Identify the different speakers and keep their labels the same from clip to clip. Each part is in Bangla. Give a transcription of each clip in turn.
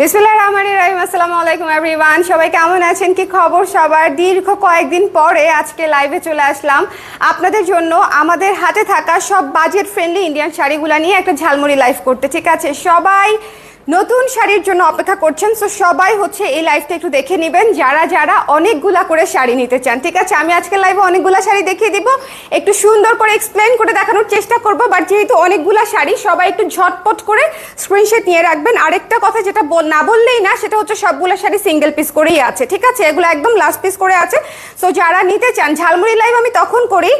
Speaker 1: বিসমুল্লাহ রহমান রহিম, আসসালামু আলাইকুম এভরিওয়ান সবাই কেমন আছেন? কি খবর সবার? দীর্ঘ কয়েকদিন পরে আজকে লাইভে চলে আসলাম। আপনাদের জন্য আমাদের হাতে থাকা সব বাজেট ফ্রেন্ডলি ইন্ডিয়ান শাড়িগুলো নিয়ে একটা ঝালমুড়ি লাইভ করতে। ঠিক আছে? সবাই নতুন শাড়ির জন্য অপেক্ষা করছেন সো সবাই হচ্ছে এই লাইভটা একটু দেখে নেবেন। যারা যারা অনেকগুলা করে শাড়ি নিতে চান, ঠিক আছে? আমি আজকে লাইভে অনেকগুলা শাড়ি দেখিয়ে দিব। একটু সুন্দর করে এক্সপ্লেন করে দেখানোর চেষ্টা করব বাট যেহেতু অনেকগুলা শাড়ি, সবাই একটু ঝটপট করে স্ক্রিনশট নিয়ে রাখবেন। আরেকটা কথা যেটা বল- না বললেই না, সেটা হচ্ছে সবগুলো শাড়ি সিঙ্গেল পিস করেই আছে, ঠিক আছে? এগুলো একদম লাস্ট পিস করে আছে। সো যারা নিতে চান, ঝালমুড়ি লাইভ আমি তখন করি,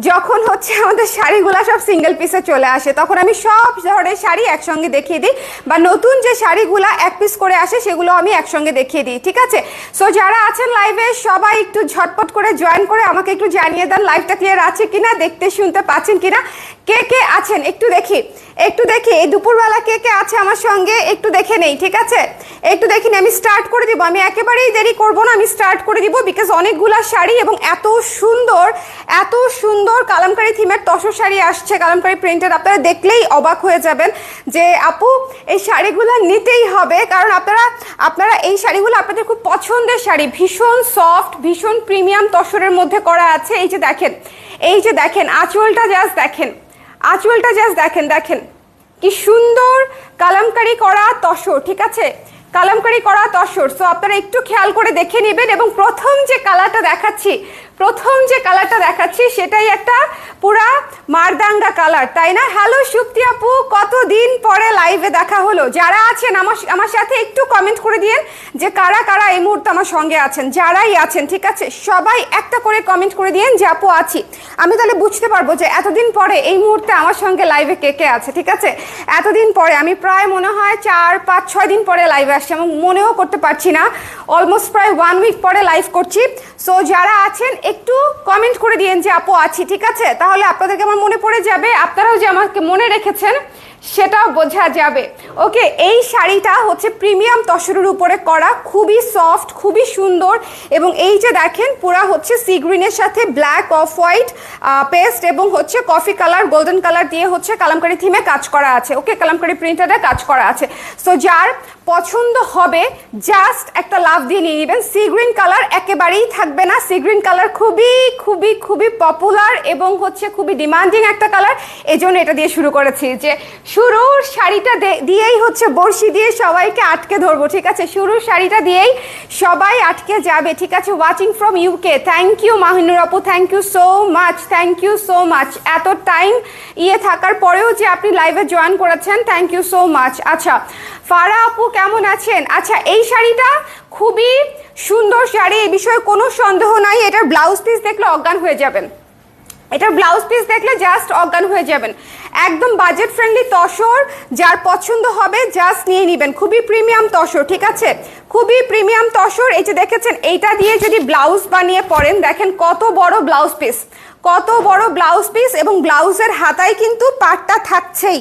Speaker 1: যখন হচ্ছে আমাদের শাড়িগুলো সব সিঙ্গেল পিসে চলে আসে, তখন আমি সব ধরনের শাড়ি একসঙ্গে দেখিয়ে দিই। বা নতুন যে শাড়িগুলো এক পিস করে আসে, সেগুলো আমি একসঙ্গে দেখিয়ে দিই, ঠিক আছে? সো যারা আছেন লাইভে সবাই একটু ঝটপট করে জয়েন করে আমাকে একটু জানিয়ে দেন লাইভটা ক্লিয়ার আছে কিনা, দেখতে শুনতে পাচ্ছেন কিনা? কে কে আছেন? একটু দেখি একটু দেখি, এই দুপুরবেলা কে কে আছে আমার সঙ্গে, একটু দেখে নেই, ঠিক আছে? একটু দেখি আমি স্টার্ট করে দিব, আমি একেবারেই দেরি করব না, আমি স্টার্ট করে দিব বিকজ অনেকগুলা শাড়ি এবং এত সুন্দর এত সুন্দর কালামকারি থিমের তসর শাড়ি আসছে, কালামকারি প্রিন্টের আপনারা দেখলেই অবাক হয়ে যাবেন যে, আপু, এই শাড়িগুলো নিতেই হবে। কারণ আপনারা আপনারা এই শাড়িগুলো আপনাদের খুব পছন্দের শাড়ি। ভীষণ সফট ভীষণ প্রিমিয়াম তসরের মধ্যে করা আছে। এই যে দেখেন, এই যে দেখেন, আঁচলটা জাস্ট দেখেন, আঁচলটা জাস্ট দেখেন দেখেন। কি সুন্দর কালামকারি করা তসর, ঠিক আছে? কালামকারি করা তসর। সো আপনারা একটু খেয়াল করে দেখে নেবেন এবং প্রথম যে কালারটা দেখাচ্ছি প্রথম যে কালারটা দেখাচ্ছি সেটাই একটা পুরা মারদাঙ্গা কালার, তাই না? হ্যালো সুপ্তি আপু, কতদিন পরে লাইভে দেখা হলো? যারা আছেন, আমার আমার সাথে একটু কমেন্ট করে দিয়েন যে কারা কারা এই মুহূর্তে আমার সঙ্গে আছেন, যারাই আছেন, ঠিক আছে? সবাই একটা করে কমেন্ট করে দিয়েন যে, আপু, আছি। আমি তাহলে বুঝতে পারব যে এতদিন পরে এই মুহূর্তে আমার সঙ্গে লাইভে কে কে আছে, ঠিক আছে? এতদিন পরে আমি প্রায় মনে হয় চার, পাঁচ, ছয় দিন পরে লাইভে আসছি, এবং মনেও করতে পারছি না। অলমোস্ট প্রায় ওয়ান উইক পরে লাইভ করছি। সো যারা আছেন একটু কমেন্ট করে দিয়েন যে, আপু, আছি, ঠিক আছে? তাহলে আপনাদেরকে আমার মনে পড়ে যাবে। আপনারাও যে আমাকে মনে রেখেছেন সেটাও বোঝা যাবে। ওকে, এই শাড়িটা হচ্ছে প্রিমিয়াম তসরের উপরে করা, খুবই সফট, খুবই সুন্দর এবং এই যে দেখেন, পুরা হচ্ছে সি গ্রিনের সাথে ব্ল্যাক অফ হোয়াইট পেস্ট এবং হচ্ছে কফি কালার গোল্ডেন কালার দিয়ে হচ্ছে কালামকারি থিমে কাজ করা আছে। ওকে, কালামকারি প্রিন্টারে কাজ করা আছে। সো যার পছন্দ হবে জাস্ট একটা লাভ দিয়ে নিয়ে নেবেন। সি গ্রিন কালার একেবারেই থাকবে না। সি গ্রিন কালার খুবই খুবই খুবই পপুলার এবং হচ্ছে খুবই ডিমান্ডিং একটা কালার এই জন্য এটা দিয়ে শুরু করেছি যে শুরুর শাড়িটা দিয়েই হচ্ছে বড়শি দিয়ে সবাইকে আটকে ধরবো, ঠিক আছে? শুরুর শাড়িটা দিয়েই সবাই আটকে যাবে, ঠিক আছে? Watching from UK thank you Mahinur আপু thank you so much thank you so much এত টাইম ইয়ে থাকার পরেও যে আপনি লাইভে জয়েন করেছেন থ্যাংক ইউ সো মাচ আচ্ছা ফারা আপু কেমন আছেন? আচ্ছা এই শাড়িটা খুবই সুন্দর শাড়ি, এই বিষয়ে কোনো সন্দেহ নাই। এটার ব্লাউজ পিস দেখলে অজ্ঞান হয়ে যাবেন। এটার ব্লাউজ পিস দেখলে জাস্ট অজ্ঞান হয়ে যাবেন। একদম বাজেট ফ্রেন্ডলি তসর, যার পছন্দ হবে জাস্ট নিয়ে নেবেন। খুবই প্রিমিয়াম তসর, ঠিক আছে? খুবই প্রিমিয়াম তসর, এই যে দেখেছেন, এইটা দিয়ে যদি ব্লাউজ বানিয়ে পরেন, দেখেন কত বড় ব্লাউজ পিস কত বড় ব্লাউজ পিস এবং ব্লাউজের হাতায় কিন্তু পাটটা থাকছেই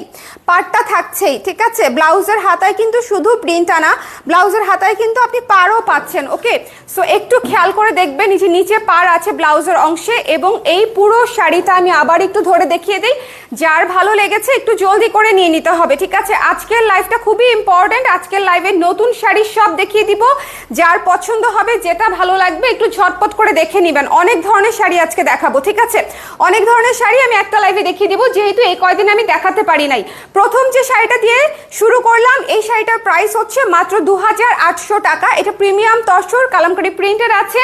Speaker 1: পাটটা থাকছেই, ঠিক আছে? ব্লাউজের হাতায় কিন্তু শুধু প্রিন্ট আনা ব্লাউজের হাতায় কিন্তু আপনি পারও পাচ্ছেন ওকে সো একটু খেয়াল করে দেখবেন যে নিচে পার আছে ব্লাউজের অংশে এবং এই পুরো শাড়িটা আমি আবার একটু ধরে দেখিয়ে দিই। যার ভালো লেগেছে একটু জলদি করে নিয়ে নিতে হবে, ঠিক আছে? আজকের লাইভটা খুবই ইম্পর্টেন্ট আজকের লাইভে নতুন শাড়ির সব দেখিয়ে দিব। যার পছন্দ হবে, যেটা ভালো লাগবে, একটু ঝটপট করে দেখে নেবেন। অনেক ধরনের শাড়ি আজকে দেখাবো, ঠিক আছে? অনেক ধরনের শাড়ি আমি একটা লাইভে দেখিয়ে দিব, যেহেতু এই কয়দিন আমি দেখাতে পারি নাই। প্রথম যে শাড়িটা দিয়ে শুরু করলাম, এই শাড়িটার প্রাইস হচ্ছে মাত্র দু হাজার আটশো টাকা। এটা প্রিমিয়াম তসর, কালামকারি প্রিন্টের আছে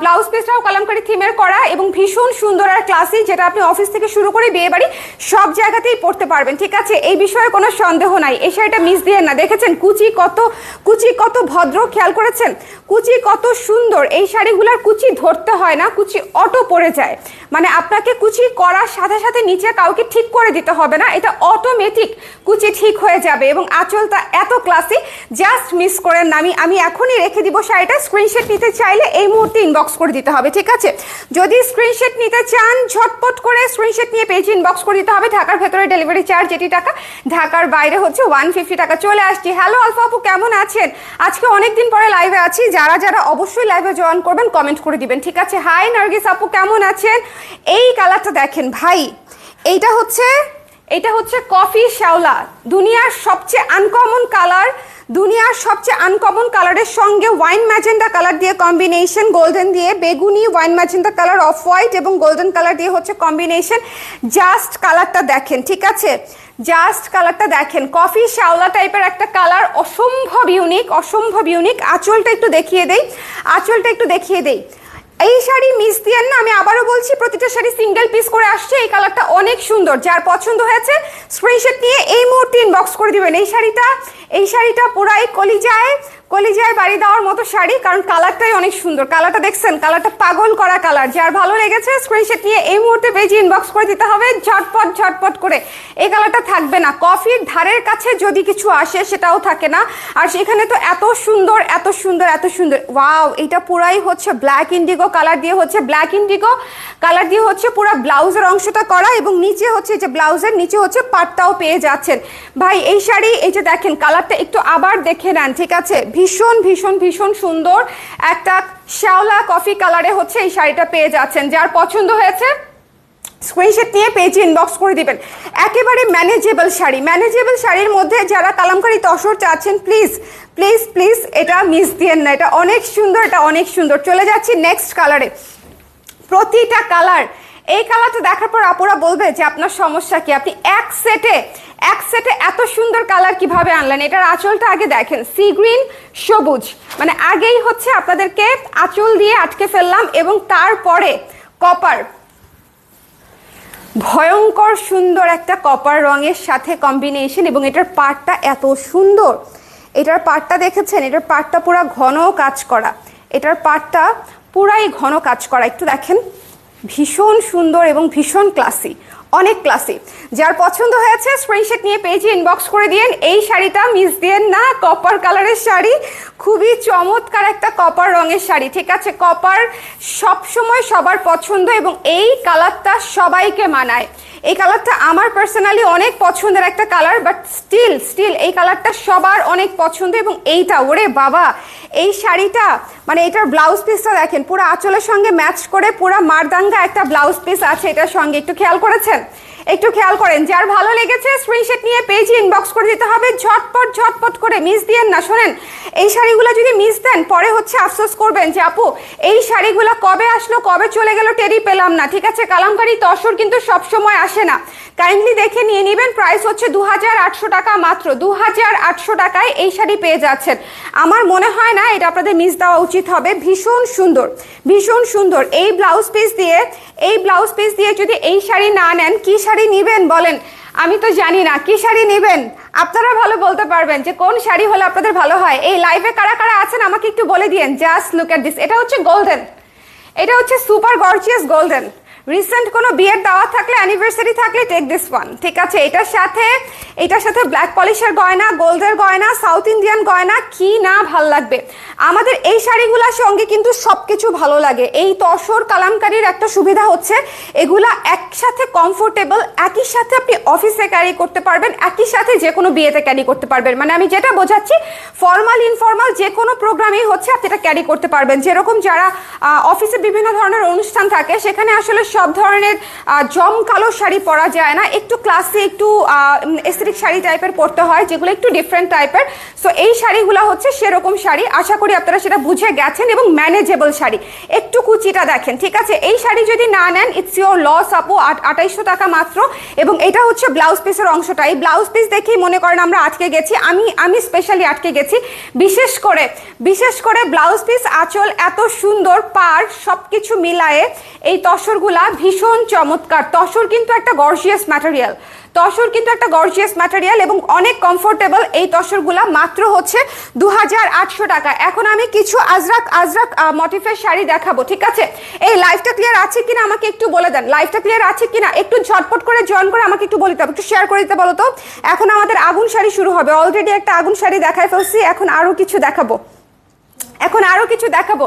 Speaker 1: ব্লাউজ পিসটাও কালামকারি থিমের করা এবং ভীষণ সুন্দর আর ক্লাসি যেটা আপনি অফিস থেকে শুরু করে বিয়ে বাড়ি সব জায়গাতেই পড়তে পারবেন, ঠিক আছে? এই বিষয়ে কোনো সন্দেহ নাই। এই শাড়িটা মিস দিয়ে না। দেখেছেন কুচি কত কুচি কত ভদ্র, খেয়াল করেছেন? কুচি কত সুন্দর। এই শাড়িগুলোর কুচি ধরতে হয় না, কুচি অটো পড়ে যায়। মানে আপনাকে কুচি করার সাথে সাথে নিচে কাউকে ঠিক করে দিতে হবে না, এটা অটোমেটিক কুচি ঠিক হয়ে যাবে এবং আঁচলটা এত ক্লাসি জাস্ট মিস করেন না আমি আমি এখনই রেখে দিব শাড়িটা স্ক্রিনশট নিতে চাইলে এই মুহূর্তে ইনবক্স করে দিতে হবে, ঠিক আছে? যদি স্ক্রিনশট নিতে চান, ঝটপট করে স্ক্রিনশট নিয়ে পেজ ইনবক্স করে দিতে হবে, ঢাকার ভেতরে ডেলিভারি চার্জ যেটি টাকা, ঢাকার বাইরে হচ্ছে ওয়ান ফিফটি টাকা, চলে আসছি। হ্যালো আলফা আপু, কেমন আছেন? আজকে অনেকদিন পরে লাইভে আছি, যারা যারা অবশ্যই লাইভে জয়েন করবেন কমেন্ট করে দিবেন, ঠিক আছে? হাই নার্গিস আপু, কেমন আছেন? এই কালারটা দেখেন ভাই, এইটা হচ্ছে এটা হচ্ছে কফি শ্যাওলা, দুনিয়ার সবচেয়ে আনকমন কালার দুনিয়ার সবচেয়ে আনকমন কালারের সঙ্গে ওয়াইন ম্যাজেন্ডা কালার দিয়ে কম্বিনেশন গোল্ডেন দিয়ে বেগুনি wine magenta colour off white এবং গোল্ডেন কালার দিয়ে হচ্ছে কম্বিনেশন জাস্ট কালারটা দেখেন, ঠিক আছে? জাস্ট কালারটা দেখেন, কফি শ্যাওলা টাইপের একটা কালার অসম্ভব ইউনিক অসম্ভব ইউনিক আঁচলটা একটু দেখিয়ে দেই, আঁচলটা একটু দেখিয়ে দেই। এই শাড়ি মিস না, আমি আবারও বলছি, প্রতিটা শাড়ি সিঙ্গেল পিস করে আসছে, এই কালারটা অনেক সুন্দর। যার পছন্দ হয়েছে স্ক্রিনশট নিয়ে এই মুহূর্তে ইনবক্স করে দিবেন। এই শাড়িটা এই শাড়িটা পুরাই কলিজায় কলিজায় বাড়ি দেওয়ার মতো শাড়ি, কারণ কালারটাই অনেক সুন্দর। কালারটা দেখছেন, কালারটা পাগল করা কালার। যার ভালো লেগেছে স্ক্রিনশট নিয়ে এই মুহূর্তে পেজে ইনবক্স করে দিতে হবে, ঝটপট ঝটপট করে। এই কালারটা থাকবে না। কফির ধারের কাছে যদি কিছু আসে, সেটাও থাকে না। আর সেখানে তো এত সুন্দর এত সুন্দর এত সুন্দর। ওয়াও এটা পুরাই হচ্ছে ব্ল্যাক ইন্ডিগো কালার দিয়ে হচ্ছে ব্ল্যাক ইন্ডিগো কালার দিয়ে হচ্ছে পুরো ব্লাউজের অংশটা করা এবং নিচে হচ্ছে যে ব্লাউজের, নিচে হচ্ছে পাটটাও পেয়ে যাচ্ছেন। ভাই, এই শাড়ি, এই যে দেখেন, কালারটা একটু আবার দেখে নেন, ঠিক আছে? ভীষণ ভীষণ ভীষণ সুন্দর একটা শ্যাওলা কফি কালারে হচ্ছে এই শাড়িটা পেয়ে যাচ্ছেন। যার পছন্দ হয়েছে স্ক্রিনশট নিয়ে পেজে ইনবক্স করে দিবেন। একেবারে ম্যানেজেবল শাড়ি। ম্যানেজেবল শাড়ির মধ্যে যারা কালামকারি তসর চাচ্ছেন প্লিজ প্লিজ প্লিজ এটা মিস দিয়েন না। এটা অনেক সুন্দর, এটা অনেক সুন্দর। চলে যাচ্ছি নেক্সট কালারে প্রতিটা কালার এই কালারটা দেখার পর আপুরা বলবে যে আপনার সমস্যা কি? আপনি এক সেটে এক সেটে এত সুন্দর কালার কীভাবে আনলেন? এটার আঁচলটা আগে দেখেন। সি গ্রিন, সবুজ। মানে আগেই হচ্ছে আপনাদেরকে আঁচল দিয়ে আটকে ফেললাম এবং তারপরে কপার ভয়ঙ্কর সুন্দর একটা কপার রঙের সাথে কম্বিনেশন এবং এটার পাটটা এত সুন্দর। এটার পাটটা দেখেছেন? এটার পাটটা পুরো ঘন কাজ করা। এটার পাটটা পুরাই ঘন কাজ করা। একটু দেখেন। ভীষণ সুন্দর এবং ভীষণ ক্লাসি অনেক ক্লাসি যার পছন্দ হয়েছে স্ক্রিনশট নিয়ে পেজে ইনবক্স করে দিয়েন। এই শাড়িটা মিস দিয়েন না কপার কালারের শাড়ি। খুবই চমৎকার একটা কপার রঙের শাড়ি, ঠিক আছে? কপার সবসময় সবার পছন্দ এবং এই কালারটা সবাইকে মানায়। এই কালারটা আমার পার্সোনালি অনেক পছন্দের একটা কালার বাট স্টিল স্টিল এই কালারটা সবার অনেক পছন্দ এবং এইটা, ওরে বাবা! এই শাড়িটা মানে এটার ব্লাউজ পিসটা দেখেন, পুরো আঁচলের সঙ্গে ম্যাচ করে পুরো মারদাঙ্গা একটা ব্লাউজ পিস আছে এটার সঙ্গে, একটু খেয়াল করেছেন? একটু খেয়াল করেন, যার ভালো লেগেছে স্ক্রিনশট নিয়ে পেজে ইনবক্স করে দিতে হবে। ঝটপট ঝটপট করে মিস দিয়েন না। শোনেন, এই শাড়িগুলো যদি মিস দেন, পরে হচ্ছে আফসোস করবেন যে, আপু, এই শাড়িগুলো কবে আসলো, কবে চলে গেল টেরি পেলাম না। ঠিক আছে, কালামকারি তসর কিন্তু সব সময় আসে না। কাইন্ডলি দেখে নিয়ে নেবেন প্রাইস হচ্ছে দু হাজার আটশো টাকা মাত্র। দু হাজার আটশো টাকায় এই শাড়ি পেয়ে যাচ্ছেন। আমার মনে হয় না এটা আপনাদের মিস দেওয়া উচিত হবে। ভীষণ সুন্দর ভীষণ সুন্দর। এই ব্লাউজ পিস দিয়ে, এই ব্লাউজ পিস দিয়ে যদি এই শাড়ি না নেন, কি শাড়ি নেবেন বলেন? আমি তো জানি না, কি শাড়ি নেবেন? আপনারা ভালো বলতে পারবেন যে কোন শাড়ি হলে আপনাদের ভালো হয়। এই লাইভে কারা কারা আছেন আমাকে একটু বলে দিয়েন। জাস্ট লুক এট দিস এটা হচ্ছে গোল্ডেন এটা হচ্ছে সুপার গর্জিয়াস গোল্ডেন রিসেন্ট কোনো বিয়ের দাওয়া থাকলে অ্যানিভার্সারি থাকলে টেক দিস ওয়ান ঠিক আছে, এটার সাথে এটার সাথে ব্ল্যাক পলিশের গয়না গোল্ডের গয়না সাউথ ইন্ডিয়ান গয়না, কি না ভালো লাগবে? আমাদের এই শাড়িগুলোর সঙ্গে কিন্তু সব কিছু ভালো লাগে। এই তসর কালামকারির একটা সুবিধা হচ্ছে, এগুলা একসাথে কমফোর্টেবল একই সাথে আপনি অফিসে ক্যারি করতে পারবেন, একই সাথে যে কোনো বিয়েতে ক্যারি করতে পারবেন। মানে আমি যেটা বোঝাচ্ছি ফর্মাল ইনফর্মাল যে কোনো প্রোগ্রামেই হচ্ছে, আপনি এটা ক্যারি করতে পারবেন। যেরকম যারা অফিসে বিভিন্ন ধরনের অনুষ্ঠান থাকে, সেখানে আসলে সব ধরনের জমকালো শাড়ি পরা যায় না। একটু ক্লাসে একটু এসরিক শাড়ি টাইপের পরতে হয়, যেগুলো একটু ডিফারেন্ট টাইপের সো এই শাড়িগুলো হচ্ছে সেরকম শাড়ি। আশা করি আপনারা সেটা বুঝে গেছেন এবং ম্যানেজেবল শাড়ি। একটু কুচিটা দেখেন, ঠিক আছে? এই শাড়ি যদি না নেন ইটস ইউর লস আপু আঠাইশশো টাকা মাত্র। এবং এটা হচ্ছে ব্লাউজ পিসের অংশটা। এই ব্লাউজ পিস দেখেই মনে করেন আমরা আটকে গেছি। আমি আমি স্পেশালি আটকে গেছি। বিশেষ করে বিশেষ করে ব্লাউজ পিস আঁচল এত সুন্দর পার সব কিছু মিলায়ে এই তসরগুলা ভীষণ চমৎকার। তসর কিন্তু একটা গর্জিয়াস ম্যাটেরিয়াল তসর কিন্তু একটা গর্জিয়াস ম্যাটেরিয়াল এবং অনেক কমফোর্টেবল এই তসরগুলা মাত্র হচ্ছে দু হাজার আটশো টাকা। এখন আমি কিছু আজরাক আজরাক মটিফের শাড়ি দেখাবো, ঠিক আছে? এই লাইফটা ক্লিয়ার আছে কিনা আমাকে একটু বলে দেন। লাইফটা ক্লিয়ার আছে কিনা? একটু ঝটপট করে জয়েন করে আমাকে একটু বলে হবে একটু শেয়ার করে দিতে বলো তো। এখন আমাদের আগুন শাড়ি শুরু হবে। অলরেডি একটা আগুন শাড়ি দেখাই ফেলছি, এখন আরও কিছু দেখাবো। এখন আরও কিছু দেখাবো।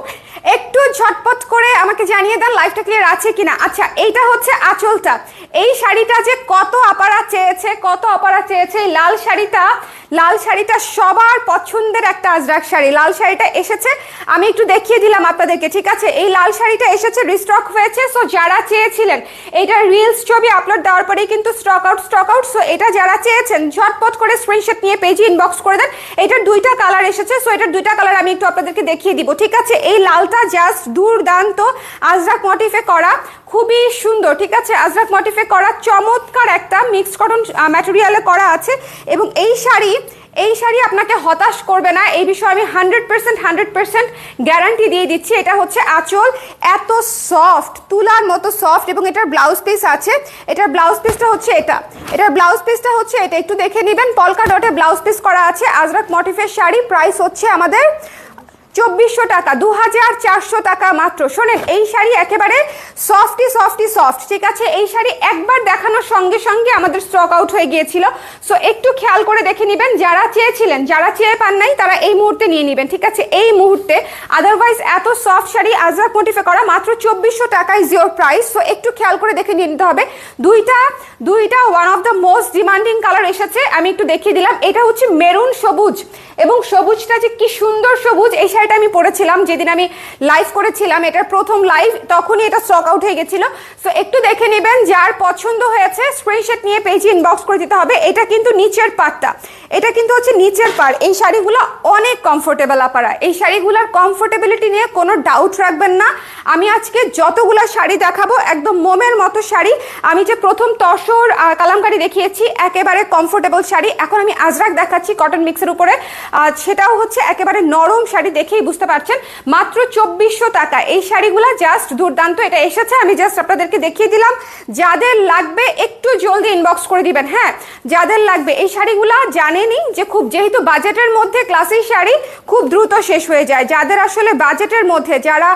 Speaker 1: একটু ঝটপট করে আমাকে জানিয়ে দেন লাইফটা ক্লিয়ার আছে কিনা। আচ্ছা এইটা হচ্ছে আঁচলটা। এই শাড়িটা যে কত আপারা চেয়েছে, কত আপারা চেয়েছে, এই লাল শাড়িটা লাল শাড়িটা সবার পছন্দের একটা আজরাক শাড়ি। লাল শাড়িটা এসেছে, আমি একটু দেখিয়ে দিলাম আপনাদেরকে, ঠিক আছে? এই লাল শাড়িটা এসেছে রিস্টক হয়েছে সো যারা চেয়েছিলেন এইটার রিলস ছবি আপলোড দেওয়ার পরেই কিন্তু stock out stock out so এটা যারা চেয়েছেন, ঝটপট করে স্ক্রিনশট নিয়ে পেজে ইনবক্স করে দেন। এটার দুইটা কালার এসেছে সো এটার দুইটা কালার আমি একটু আপনাদেরকে দেখিয়ে দিব, ঠিক আছে? এই লালটা জাস্ট দুর্দান্ত আজরাক মোটিফে করা, খুবই সুন্দর, ঠিক আছে? আজরাক মোটিফে করা চমৎকার একটা মিক্সড কটন ম্যাটেরিয়ালে করা আছে এবং এই শাড়ি এই শাড়ি আপনাকে হতাশ করবে না, এই বিষয়ে আমি hundred percent hundred percent guarantee দিয়ে দিচ্ছি। এটা হচ্ছে আঁচল এত সফট তুলার মতো সফট এবং এটার ব্লাউজ পিস আছে। এটার ব্লাউজ পিসটা হচ্ছে এটা। এটার ব্লাউজ পিসটা হচ্ছে এটা। একটু দেখে নেবেন পলকা ডটে ব্লাউজ পিস করা আছে। আজরাক মোটিফের শাড়ি প্রাইস হচ্ছে আমাদের চব্বিশশো টাকা দু হাজার চারশো টাকা মাত্র। শোনেন, এই শাড়ি একেবারে সফটি সফটি সফট ঠিক আছে? এই শাড়ি একবার দেখানোর সঙ্গে সঙ্গে আমাদের স্টক আউট হয়ে গিয়েছিল। সো একটু খেয়াল করে দেখে নেবেন, যারা চেয়েছিলেন, যারা চেয়ে পান নাই, তারা এই মুহূর্তে নিয়ে নেবেন, ঠিক আছে? এই মুহূর্তে। আদারওয়াইজ এত সফট শাড়ি আজরাক মোটিফে করা মাত্র চব্বিশশো টাকা ইজ ইয়োর প্রাইস সো একটু খেয়াল করে দেখে নিয়ে নিতে হবে। দুইটা দুইটা one of the most demanding colour এসেছে, আমি একটু দেখিয়ে দিলাম। এটা হচ্ছে মেরুন সবুজ। এবং সবুজটা যে কি সুন্দর সবুজ, এই শাড়িটা আমি পরেছিলাম যেদিন আমি লাইভ করেছিলাম, এটার প্রথম লাইভ তখনই এটা স্টক আউট হয়ে গেছিল। সো একটু দেখে নেবেন, যার পছন্দ হয়েছে স্ক্রিনশট নিয়ে পেজে ইনবক্স করে দিতে হবে। এটা কিন্তু নিচের পাটটা এটা কিন্তু হচ্ছে নিচের পার এই শাড়িগুলো অনেক কমফোর্টেবল আপারা এই শাড়িগুলোর কমফোর্টেবিলিটি নিয়ে কোনো ডাউট রাখবেন না। আমি আজকে যতগুলো শাড়ি দেখাবো, একদম মোমের মতো শাড়ি। আমি যে প্রথম তসর কালামকারি দেখিয়েছি, একেবারে কমফোর্টেবল শাড়ি। এখন আমি আজরাক দেখাচ্ছি কটন মিক্সের উপরে। সেটাও হচ্ছে একেবারে নরম শাড়ি দেখেই বুঝতে পারছেন। মাত্র চব্বিশশো টাকা। এই শাড়িগুলো জাস্ট দুর্দান্ত। এটা এসেছে। আমি জাস্ট আপনাদেরকে দেখিয়ে দিলাম। যাদের লাগবে একটু জলদি ইনবক্স করে দিবেন হ্যাঁ? যাদের লাগবে, এই শাড়িগুলো জানেনই যে খুব যেহেতু বাজেটের মধ্যে ক্লাসিক শাড়ি, খুব দ্রুত শেষ হয়ে যায়। যাদের আসলে বাজেটের মধ্যে, যারা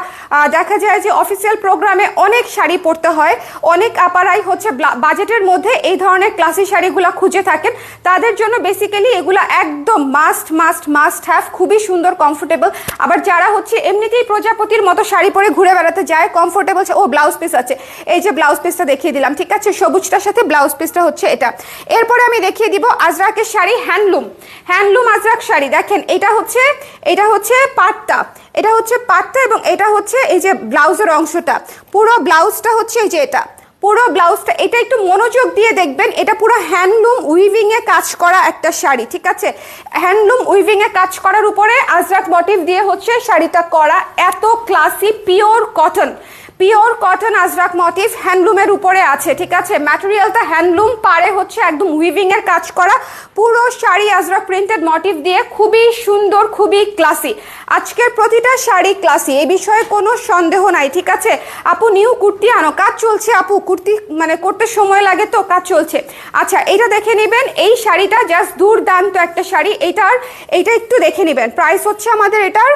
Speaker 1: দেখা যায় যে অফিসিয়াল প্রোগ্রামে অনেক শাড়ি পরতে হয়, অনেক আপারাই হচ্ছে বাজেটের মধ্যে এই ধরনের ক্লাসিক শাড়িগুলো খুঁজে থাকেন, তাদের জন্য বেসিক্যালি এগুলো একদম মাস্ট মাস্ট মাস্ট হ্যাভ খুবই সুন্দর কমফোর্টেবল আবার যারা হচ্ছে এমনিতেই প্রজাপতির মতো শাড়ি পরে ঘুরে বেড়াতে যায় কমফোর্টেবল ও ব্লাউজ পিস আছে। এই যে ব্লাউজ পিসটা দেখিয়ে দিলাম, ঠিক আছে? সবুজটার সাথে ব্লাউজ পিসটা হচ্ছে এটা। এরপরে আমি দেখিয়ে দিব আজরাকের শাড়ি হ্যান্ডলুম। হ্যান্ডলুম আজরাক শাড়ি, দেখেন, এটা হচ্ছে এটা হচ্ছে পাটটা। এটা হচ্ছে পাটটা এবং এটা হচ্ছে এই যে ব্লাউজের অংশটা। পুরো ব্লাউজটা হচ্ছে এই যে এটা। পুরো ব্লাউজটা, এটা একটু মনোযোগ দিয়ে দেখবেন, এটা পুরো হ্যান্ডলুম উইভিংয়ে কাজ করা একটা শাড়ি, ঠিক আছে? হ্যান্ডলুম উইভিংয়ে কাজ করার উপরে আজরাক মোটিভ দিয়ে হচ্ছে শাড়িটা করা, এত classy pure cotton pure cotton Ajrakh motif হ্যান্ডলুমের উপরে আছে, ঠিক আছে? ম্যাটেরিয়ালটা হ্যান্ডলুম পারে হচ্ছে একদম উইভিং এর কাজ করা। পুরো শাড়ি আজরাক প্রিন্টেড মোটিভ দিয়ে খুবই সুন্দর, খুবই ক্লাসি আজকের প্রতিটা শাড়ি ক্লাসি এই বিষয়ে কোনো সন্দেহ নাই, ঠিক আছে? আপু নিউ কুর্তি আনো। কাজ চলছে আপু, কুর্তি মানে করতে সময় লাগে তো, কাজ চলছে। আচ্ছা এটা দেখে নেবেন, এই শাড়িটা জাস্ট দুর্দান্ত একটা শাড়ি। এটার, এটা একটু দেখে নেবেন। প্রাইস হচ্ছে আমাদের এটার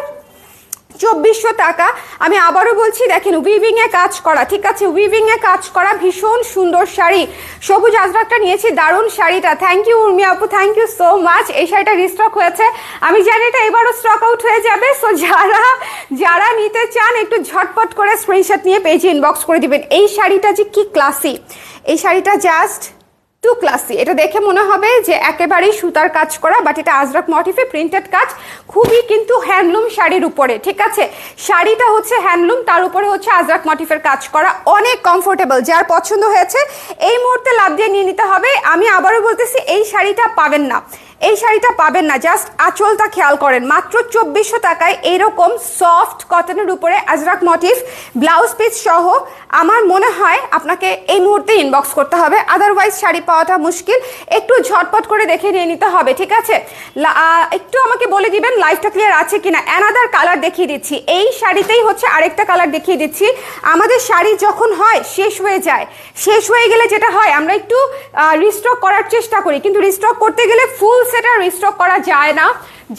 Speaker 1: চব্বিশশো টাকা। আমি আবারও বলছি, দেখেন উইভিং এ কাজ করা, ঠিক আছে? উইভিং এ কাজ করা ভীষণ সুন্দর শাড়ি। সবুজ আজরাকটা নিয়েছি, দারুণ শাড়িটা। থ্যাংক ইউ উর্মি আপু থ্যাংক ইউ সো মাচ এই শাড়িটা রিস্টক হয়েছে। আমি জানি এটা এবারও স্টক আউট হয়ে যাবে সো যারা যারা নিতে চান, একটু ঝটপট করে স্ক্রিনশট নিয়ে পেজে ইনবক্স করে দিবেন। এই শাড়িটা যে কি ক্লাসি এই শাড়িটা জাস্ট টু ক্লাসি এটা দেখে মনে হবে যে একেবারেই সুতার কাজ করা বাট এটা আজরাক মটিফে প্রিন্টেড কাজ। খুবই কিন্তু হ্যান্ডলুম শাড়ির উপরে, ঠিক আছে? শাড়িটা হচ্ছে হ্যান্ডলুম তার উপরে হচ্ছে আজরাক মটিফের কাজ করা। অনেক কমফোর্টেবল যার পছন্দ হয়েছে, এই মুহূর্তে লাভ দিয়ে নিয়ে নিতে হবে। আমি আবারও বলতেছি, এই শাড়িটা পাবেন না। এই শাড়িটা পাবেন না জাস্ট আঁচলটা খেয়াল করেন। মাত্র চব্বিশশো টাকায় এইরকম সফট কটনের উপরে আজরাক মোটিভ ব্লাউজ পিস সহ আমার মনে হয় আপনাকে এই মুহূর্তে ইনবক্স করতে হবে। আদারওয়াইজ শাড়ি পাওয়াটা মুশকিল। একটু ঝটপট করে দেখে নিয়ে নিতে হবে, ঠিক আছে? একটু আমাকে বলে দিবেন লাইফটা ক্লিয়ার আছে কিনা? অ্যানাদার কালার দেখিয়ে দিচ্ছি। এই শাড়িতেই হচ্ছে আরেকটা কালার দেখিয়ে দিচ্ছি। আমাদের শাড়ি যখন হয়, শেষ হয়ে যায়। শেষ হয়ে গেলে যেটা হয়, আমরা একটু রিস্টক করার চেষ্টা করি। কিন্তু রিস্টক করতে গেলে ফুল সেটা রিস্টক করা যায় না।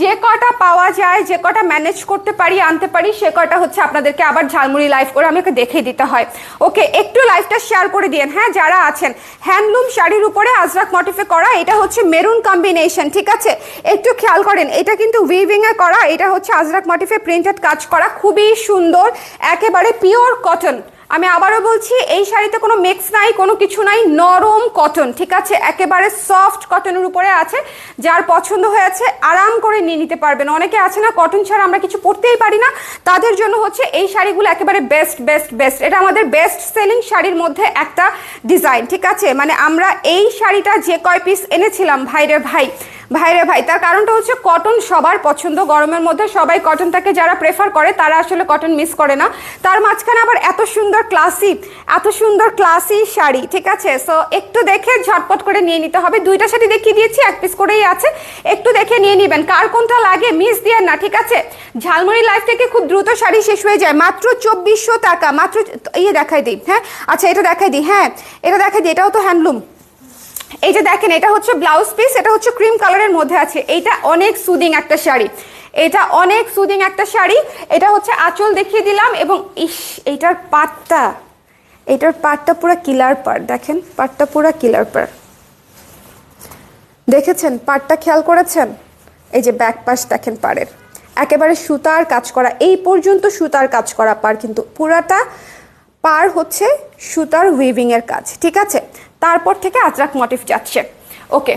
Speaker 1: যে কটা পাওয়া যায়, যে কটা ম্যানেজ করতে পারি, আনতে পারি, সে কটা হচ্ছে আপনাদেরকে আবার ঝালমুড়ি লাইভ করে আমাকে দেখিয়ে দিতে হয়। ওকে, একটু লাইভটা শেয়ার করে দিন হ্যাঁ যারা আছেন হ্যান্ডলুম শাড়ির উপরে আজরাক মটিফে করা, এটা হচ্ছে মেরুন কম্বিনেশন ঠিক আছে? একটু খেয়াল করেন, এটা কিন্তু উইভিং এ করা, এটা হচ্ছে আজরাক মটিফে প্রিন্টেড কাজ করা, খুবই সুন্দর, একেবারে পিওর কটন আমি আবারও বলছি, এই শাড়িতে কোনো মিক্স নাই, কোনো কিছু নাই, নরম কটন ঠিক আছে? একেবারে সফট কটনের উপরে আছে, যার পছন্দ হয়েছে, আরাম করে নিয়ে নিতে পারবেন। অনেকে আছে না কটন ছাড়া আমরা কিছু পরতেই পারি না। তাদের জন্য হচ্ছে এই শাড়িগুলো একেবারে বেস্ট বেস্ট বেস্ট এটা আমাদের বেস্ট সেলিং শাড়ির মধ্যে একটা ডিজাইন ঠিক আছে? মানে আমরা এই শাড়িটা যে কয় পিস এনেছিলাম, ভাইরে ভাই ভাইরে ভাই, তার কারণটা হচ্ছে কটন সবার পছন্দ। গরমের মধ্যে সবাই কটনটাকে যারা প্রেফার করে, তারা আসলে কটন মিস করে না। তার মাঝখানে আবার এত সুন্দর ক্লাসি এত সুন্দর ক্লাসি শাড়ি, ঠিক আছে? সো একটু দেখে ঝটপট করে নিয়ে নিতে হবে। দুইটা শাড়ি দেখিয়ে দিয়েছি, এক পিস করেই আছে। একটু দেখে নিয়ে নেবেন। কার কোনটা লাগে মিস দিয়ে না, ঠিক আছে? ঝালমুড়ি লাইফ থেকে খুব দ্রুত শাড়ি শেষ হয়ে যায়। মাত্র চব্বিশশো টাকা, মাত্র ইয়ে দেখাই দিই হ্যাঁ? আচ্ছা এটা দেখাই দিই হ্যাঁ? এটা দেখাই দিই, এটাও তো হ্যান্ডলুম এই যে দেখেন, এটা হচ্ছে ব্লাউজ পিস এটা হচ্ছে ক্রিম কালারের মধ্যে আছে। এটা অনেক সুদিং একটা শাড়ি। এটা অনেক সুদিং একটা শাড়ি। এটা হচ্ছে আঁচল দেখিয়ে দিলাম এবং ইস এইটার পাটটা, এটার পাটটা পুরো কিলার পার দেখেন, পাটটা পুরো কিলার পার দেখেছেন? পাটটা খেয়াল করেছেন? এই যে ব্যাক পাশ দেখেন পাড়ের। একেবারে সুতার কাজ করা, এই পর্যন্ত সুতার কাজ করা পার কিন্তু পুরাটা পার হচ্ছে সুতার উইভিং এর কাজ। ঠিক আছে? তারপর থেকে আজরাক মোটিভ যাচ্ছে। ওকে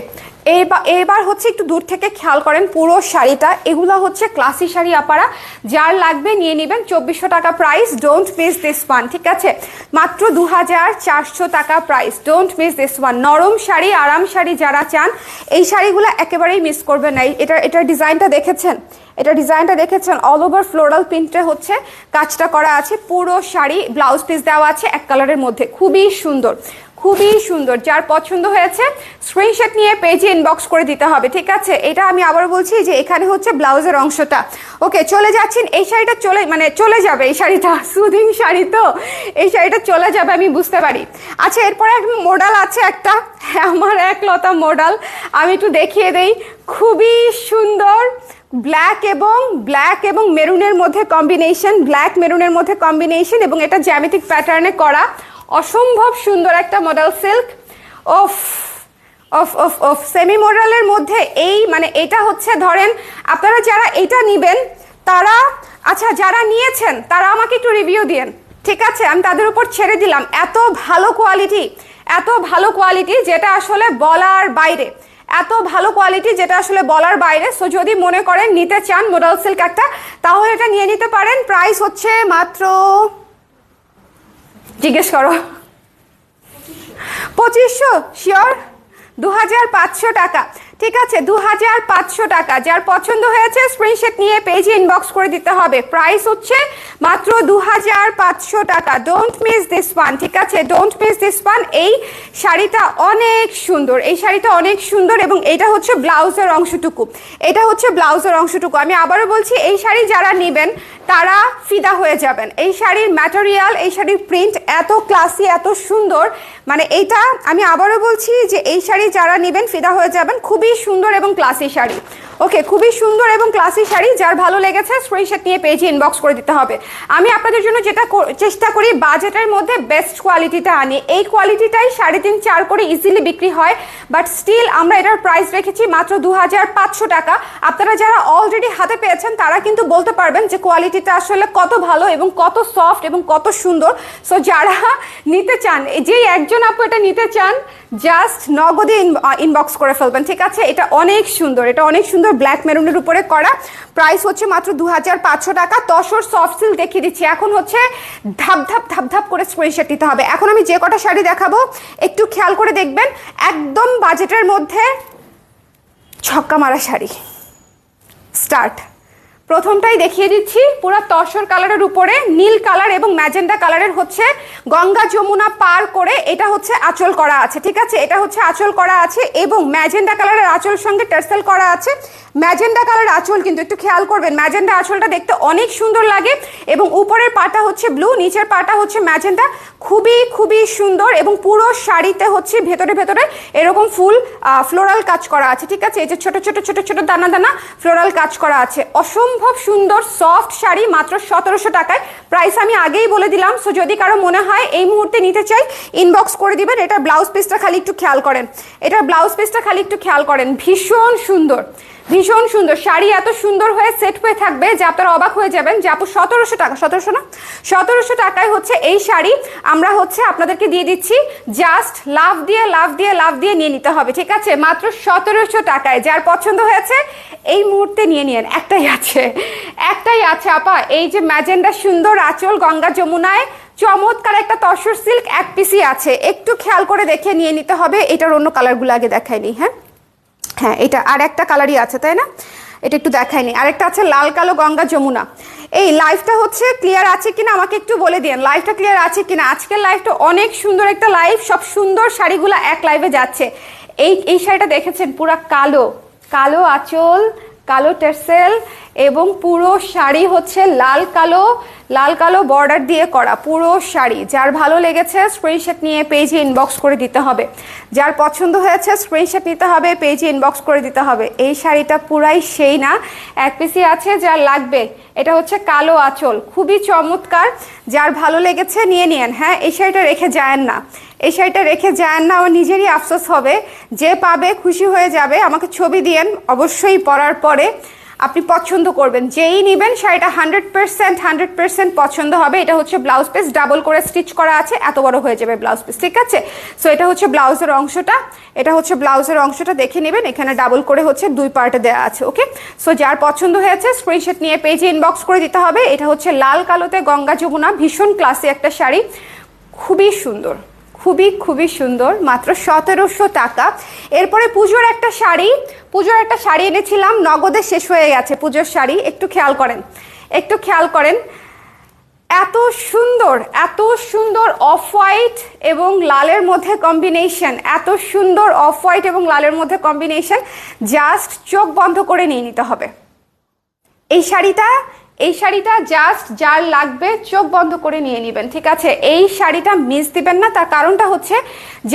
Speaker 1: এবার এবার হচ্ছে একটু দূর থেকে খেয়াল করেন, পুরো শাড়িটা, এগুলো হচ্ছে ক্লাসি শাড়ি আপারা। যার লাগবে নিয়ে নেবেন চব্বিশশো টাকা price don't miss this one ঠিক আছে? মাত্র দু হাজার চারশো টাকা price don't miss this one নরম শাড়ি, আরাম শাড়ি যারা চান, এই শাড়িগুলো একেবারেই মিস করবেন না। এটা এটার ডিজাইনটা দেখেছেন? এটা ডিজাইনটা দেখেছেন? অল ওভার ফ্লোরাল প্রিন্টে হচ্ছে কাজটা করা আছে। পুরো শাড়ি ব্লাউজ পিস দেওয়া আছে এক কালারের মধ্যে। খুবই সুন্দর। খুবই সুন্দর। যার পছন্দ হয়েছে স্ক্রিনশট নিয়ে পেজে ইনবক্স করে দিতে হবে, ঠিক আছে? এটা আমি আবার বলছি যে এখানে হচ্ছে ব্লাউজের অংশটা। ওকে চলে যাচ্ছেন, এই শাড়িটা চলে মানে চলে যাবে, এই শাড়িটা সুদিং শাড়ি তো, এই শাড়িটা চলে যাবে, আমি বুঝতে পারি। আচ্ছা এরপরে এক মডেল আছে একটা, আমার এক লতা মডেল আমি একটু দেখিয়ে দেই। খুবই সুন্দর ব্ল্যাক এবং ব্ল্যাক এবং মেরুনের মধ্যে কম্বিনেশন ব্ল্যাক মেরুনের মধ্যে কম্বিনেশন এবং এটা জ্যামিতিক প্যাটার্নে করা। অসম্ভব সুন্দর একটা model silk off off off off semi মডেলের মধ্যে এই মানে এটা হচ্ছে ধরেন, আপনারা যারা এটা নেবেন, তারা আচ্ছা যারা নিয়েছেন, তারা আমাকে একটু রিভিউ দিয়েন। ঠিক আছে, আমি তাদের উপর ছেড়ে দিলাম। এত ভালো কোয়ালিটি এত ভালো কোয়ালিটি যেটা আসলে বলার বাইরে। এত ভালো কোয়ালিটি যেটা আসলে বলার বাইরে। সো যদি মনে করেন নিতে চান মডেল সিল্ক একটা, তাহলে এটা নিয়ে নিতে পারেন। প্রাইস হচ্ছে মাত্র জিজ্ঞেস করো। পঁচিশশো শিওর দু হাজার পাঁচশো টাকা। ঠিক আছে দু হাজার পাঁচশো টাকা। যার পছন্দ হয়েছে স্ক্রিনশট নিয়ে পেজে ইনবক্স করে দিতে হবে। প্রাইস হচ্ছে মাত্র দু হাজার পাঁচশো টাকা। ডোন্ট মিস দিস ওয়ান ঠিক আছে? ডোন্ট মিস দিস ওয়ান এই শাড়িটা অনেক সুন্দর। এই শাড়িটা অনেক সুন্দর এবং এটা হচ্ছে ব্লাউজের অংশটুকু। এটা হচ্ছে ব্লাউজের অংশটুকু। আমি আবারও বলছি, এই শাড়ি যারা নেবেন, তারা ফিদা হয়ে যাবেন। এই শাড়ির ম্যাটেরিয়াল এই শাড়ির প্রিন্ট এত ক্লাসি এত সুন্দর। মানে এইটা আমি আবারও বলছি যে, এই শাড়ি যারা নেবেন, ফিদা হয়ে যাবেন। খুবই সুন্দর এবং ক্লাসি শাড়ি। ওকে খুবই সুন্দর এবং ক্লাসি শাড়ি, যার ভালো লেগেছে স্ক্রিনশট নিয়ে পেজে ইনবক্স করে দিতে হবে। আমি আপনাদের জন্য যেটা চেষ্টা করি বাজেটের মধ্যে বেস্ট কোয়ালিটিটা আনি। এই কোয়ালিটিটাই সাড়ে তিন চার করে ইজিলি বিক্রি হয় বাট স্টিল আমরা এটার প্রাইস রেখেছি মাত্র দু হাজার পাঁচশো টাকা। আপনারা যারা অলরেডি হাতে পেয়েছেন, তারা কিন্তু বলতে পারবেন যে কোয়ালিটিটা আসলে কত ভালো এবং কত সফট এবং কত সুন্দর। সো যারা নিতে চান যেই একজন আপু এটা নিতে চান জাস্ট নগদে ইনবক্স করে ফেলবেন, ঠিক আছে? এটা অনেক সুন্দর, এটা অনেক সুন্দর ব্ল্যাক মেরুনের উপরে করা। প্রাইস হচ্ছে মাত্র দু হাজার পাঁচশো টাকা। তসর সফট সিল্ক দেখিয়ে দিচ্ছি। এখন হচ্ছে ধাপ ধাপ ধাপ ধাপ করে স্ক্রিনশট নিতে হবে। এখন আমি যে কটা শাড়ি দেখাবো, একটু খেয়াল করে দেখবেন, একদম বাজেটের মধ্যে ছক্কা মারা শাড়ি। স্টার্ট প্রথমটাই দেখিয়ে দিচ্ছি। পুরো তসর কালারের উপরে নীল কালার এবং ম্যাজেন্ডা কালারের হচ্ছে গঙ্গা যমুনা পার করে এটা হচ্ছে আঁচল করা আছে, ঠিক আছে? এটা হচ্ছে আঁচল করা আছে এবং ম্যাজেন্ডা কালারের আঁচল সঙ্গে টার্সেল করা আছে। ম্যাজেন্ডা কালার আঁচল কিন্তু একটু খেয়াল করবেন, ম্যাজেন্ডা আঁচলটা দেখতে অনেক সুন্দর লাগে এবং উপরের পাটা হচ্ছে ব্লু, নিচের পাটা হচ্ছে ম্যাজেন্ডা। খুবই খুবই সুন্দর এবং পুরো শাড়িতে হচ্ছে ভেতরে ভেতরে এরকম ফুল ফ্লোরাল কাজ করা আছে, ঠিক আছে? এই যে ছোট ছোট ছোট ছোট দানা দানা ফ্লোরাল কাজ করা আছে। অসম্ভব অসম্ভব সুন্দর সফট শাড়ি মাত্র সতেরোশো টাকায়। প্রাইস আমি আগেই বলে দিলাম সো যদি কারও মনে হয় এই মুহূর্তে নিতে চাই ইনবক্স করে দিবেন। এটা ব্লাউজ পিসটা খালি একটু খেয়াল করেন। এটা ব্লাউজ পিসটা খালি একটু খেয়াল করেন। ভীষণ সুন্দর। ভীষণ সুন্দর। শাড়ি এত সুন্দর হয়ে সেট হয়ে থাকবে যে আপনারা অবাক হয়ে যাবেন যে আপু সতেরোশো টাকা, সতেরোশো না? সতেরোশো টাকায় হচ্ছে এই শাড়ি আমরা হচ্ছে আপনাদেরকে দিয়ে দিচ্ছি। জাস্ট লাভ দিয়ে লাভ দিয়ে লাভ দিয়ে নিয়ে নিতে হবে, ঠিক আছে? মাত্র সতেরোশো টাকায়। যার পছন্দ হয়েছে, এই মুহূর্তে নিয়ে নিন একটাই আছে। একটাই আছে, আপা। এই যে ম্যাজেন্ডা সুন্দর আঁচল গঙ্গা যমুনায়, চমৎকার একটা তসর সিল্ক এক পিসি আছে। একটু খেয়াল করে দেখে নিয়ে নিতে হবে। এটার অন্য কালারগুলো আগে দেখায়নি হ্যাঁ? হ্যাঁ এটা আর একটা কালারই আছে, তাই না? এটা একটু দেখায়নি আরেকটা আছে লাল, কালো, গঙ্গা, যমুনা। এই লাইফটা হচ্ছে ক্লিয়ার আছে কিনা আমাকে একটু বলে দিন লাইফটা ক্লিয়ার আছে কিনা? আজকের লাইফটা অনেক সুন্দর একটা লাইভ সব সুন্দর শাড়িগুলো এক লাইভে যাচ্ছে। এই এই শাড়িটা দেখেছেন? পুরা কালো। কালো আঁচল, কালো টেরসেল এবং পুরো শাড়ি হচ্ছে লাল কালো লাল কালো বর্ডার দিয়ে করা, পুরো শাড়ি। যার ভালো লেগেছে স্ক্রিনশট নিয়ে পেজে ইনবক্স করে দিতে হবে। যার পছন্দ হয়েছে স্ক্রিনশট নিতে হবে পেজে ইনবক্স করে দিতে হবে। এই শাড়িটা পুরাই সেই না। এক পিসি আছে যার লাগবে। এটা হচ্ছে কালো আঁচল। খুবই চমৎকার। যার ভালো লেগেছে নিয়ে নিয়েন। হ্যাঁ এই শাড়িটা রেখে যায়েন না। এই শাড়িটা রেখে যায়েন না আমার নিজেরই আফসোস হবে। যে পাবে খুশি হয়ে যাবে। আমাকে ছবি দিয়েন। অবশ্যই পরার পরে আপনি পছন্দ করবেন। যেই নেবেন শাড়িটা হান্ড্রেড পার্সেন্ট হান্ড্রেড পার্সেন্ট পছন্দ হবে। এটা হচ্ছে ব্লাউজ পিস ডাবল করে স্টিচ করা আছে, এত বড় হয়ে যাবে ব্লাউজ পিস ঠিক আছে? সো এটা হচ্ছে ব্লাউজের অংশটা। এটা হচ্ছে ব্লাউজের অংশটা, দেখে নেবেন। এখানে ডাবল করে হচ্ছে দুই পার্টে দেওয়া আছে ওকে সো যার পছন্দ হয়েছে স্ক্রিনশট নিয়ে পেজে ইনবক্স করে দিতে হবে। এটা হচ্ছে লাল কালোতে গঙ্গা যমুনা, ভীষণ ক্লাসি একটা শাড়ি। খুবই সুন্দর। খুবই খুবই সুন্দর, মাত্র সতেরোশো টাকা। এরপরে পুজোর একটা শাড়ি, পুজোর একটা শাড়ি এনেছিলাম, নগদে শেষ হয়ে গেছে পুজোর শাড়ি, একটু খেয়াল করেন, একটু খেয়াল করেন। এত সুন্দর এত সুন্দর অফ হোয়াইট এবং লালের মধ্যে কম্বিনেশন, এত সুন্দর অফ হোয়াইট এবং লালের মধ্যে কম্বিনেশন, জাস্ট চোখ বন্ধ করে নিয়ে নিতে হবে। এই শাড়িটা এই শাড়িটা জাস্ট যার লাগবে চোখ বন্ধ করে নিয়ে নেবেন, ঠিক আছে? এই শাড়িটা মিস দিবেন না, তার কারণটা হচ্ছে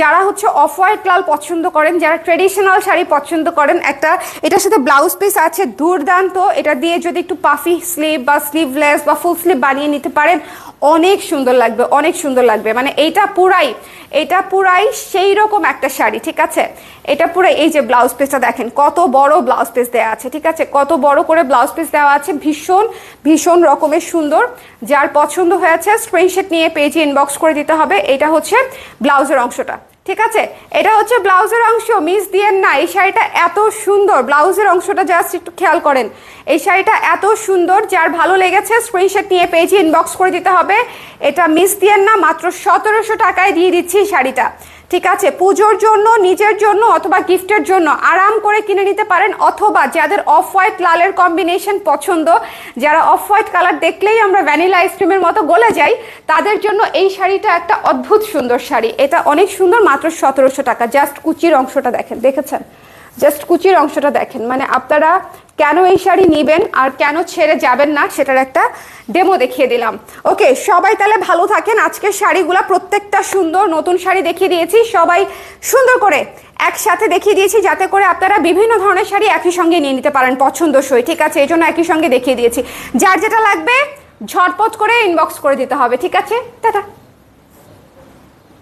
Speaker 1: যারা হচ্ছে অফ হোয়াইট লাল পছন্দ করেন, যারা ট্রেডিশনাল শাড়ি পছন্দ করেন, একটা এটার সাথে ব্লাউজ পিস আছে, দুর্দান্ত। এটা দিয়ে যদি একটু পাফি স্লিভ বা স্লিভলেস বা ফুল স্লিভ বানিয়ে নিতে পারেন, অনেক সুন্দর লাগবে, অনেক সুন্দর লাগবে। মানে এইটা পুরাই, এটা পুরাই সেই রকম একটা শাড়ি, ঠিক আছে? এটা পুরো এই যে ব্লাউজ পিসটা দেখেন, কত বড় ব্লাউজ পিস দেওয়া আছে, ঠিক আছে? কত বড় করে ব্লাউজ পিস দেওয়া আছে, ভীষণ ভীষণ রকমের সুন্দর। যার পছন্দ হয়েছে স্ক্রিনশট নিয়ে পেজে ইনবক্স করে দিতে হবে। এটা হচ্ছে ব্লাউজের অংশটা। ঠিক আছে? এটা হচ্ছে ব্লাউজের অংশ। মিস দিয়েন না, এই শাড়িটা এত সুন্দর। ব্লাউজের অংশটা জাস্ট একটু খেয়াল করেন। এই শাড়িটা এত সুন্দর, যার ভালো লেগেছে স্ক্রিনশট নিয়ে পেজে ইনবক্স করে দিতে হবে। এটা মিস দিয়েন না, মাত্র সতেরোশো টাকায় দিয়ে দিচ্ছি শাড়িটা। ঠিক আছে, পুজোর জন্য, নিজের জন্য অথবা গিফটের জন্য আরাম করে কিনে নিতে পারেন অথবা যাদের অফ হোয়াইট লালের কম্বিনেশন পছন্দ, যারা অফ হোয়াইট কালার দেখলেই আমরা ভ্যানিলা আইসক্রিমের মতো গলে যাই, তাদের জন্য এই শাড়িটা একটা অদ্ভুত সুন্দর শাড়ি। এটা অনেক সুন্দর, মাত্র সতেরোশো টাকা। জাস্ট কুচির অংশটা দেখেন, দেখেছেন? জাস্ট কুচির অংশটা দেখেন। মানে আপনারা কেন এই শাড়ি নেবেন আর কেন ছেড়ে যাবেন না সেটার একটা ডেমো দেখিয়ে দিলাম। ওকে সবাই তাহলে ভালো থাকেন। আজকের শাড়িগুলো প্রত্যেকটা সুন্দর নতুন শাড়ি দেখিয়ে দিয়েছি। সবাই সুন্দর করে একসাথে দেখিয়ে দিয়েছি যাতে করে আপনারা বিভিন্ন ধরনের শাড়ি একই সঙ্গে নিয়ে নিতে পারেন পছন্দসই। ঠিক আছে, এই জন্য একই সঙ্গে দেখিয়ে দিয়েছি। যার যেটা লাগবে ঝটপট করে ইনবক্স করে দিতে হবে। ঠিক আছে? টাটা।